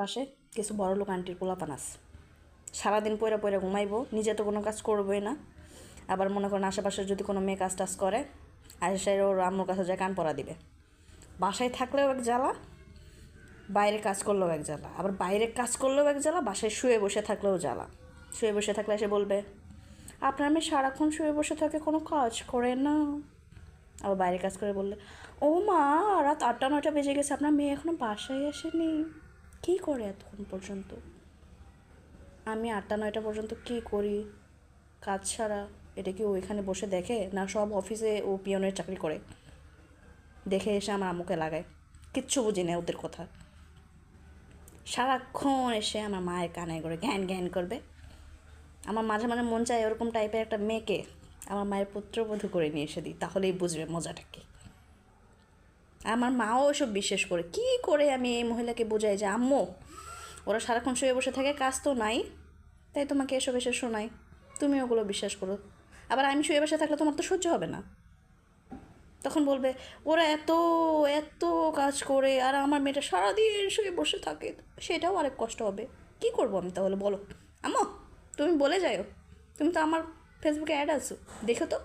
পাশে কিছু বড় লোক আন্টির পোলাপান আছে। সারাদিন পয়রা পয়রা ঘুমাইবো, নিজে তো কোনো কাজ করবোই না। আবার মনে করেন আশেপাশে যদি কোনো মেয়ে কাজ টাজ করে আশেপাশে ওর আম্মুর কাছে যায় কান পরা দিবে। বাসায় থাকলেও এক জ্বালা, বাইরে কাজ করলেও এক জ্বালা। আবার বাইরে কাজ করলেও এক জ্বালা, বাসায় শুয়ে বসে থাকলেও জ্বালা। শুয়ে বসে থাকলে এসে বলবে, আপনার মেয়ে সারাক্ষণ শুয়ে বসে থাকে, কোনো কাজ করে না। আবার বাইরে কাজ করে বললে, ও মা, রাত আটটা নয়টা বেজে গেছে, আপনার মেয়ে এখনও বাসায় আসেনি। কী করে এতক্ষণ পর্যন্ত? আমি আটটা নয়টা পর্যন্ত কী করি? কাজ ছাড়া? এটা কি ওইখানে বসে দেখে? না সব অফিসে ও পিয়নের চাকরি করে? দেখে এসে আমার আম্মুকে লাগায়। কিচ্ছু বুঝি না ওদের কথা। সারাক্ষণ এসে আমার মায়ের কানে করে জ্ঞান জ্ঞান করবে। আমার মাঝে মাঝে মন চায় ওরকম টাইপের একটা মেয়েকে আমার মায়ের পুত্রবধূ করে নিয়ে এসে দিই। তাহলেই বুঝবে মজাটা কি। আমার মাও এসব বিশ্বাস করে। কি করে আমি এই মহিলাকে বোঝাই যে, আম্মু, ওরা সারাক্ষণ শুয়ে বসে থাকে, কাজ তো নাই, তাই তোমাকে এসব এসে শোনাই। তুমি ওগুলো বিশ্বাস করো। আবার আমি শুয়ে বসে থাকলে তোমার তো সহ্য হবে না। তখন বলবে, ওরা এত এত কাজ করে, আর আমার মেয়েটা সারাদিন শুয়ে বসে থাকে, সেটাও আরেক কষ্ট হবে। কি করব আমি তাহলে বলো? আম্মু, তুমি বলে যাও তুমি তো আমার ফেসবুকে অ্যাড আছো, দেখো তো।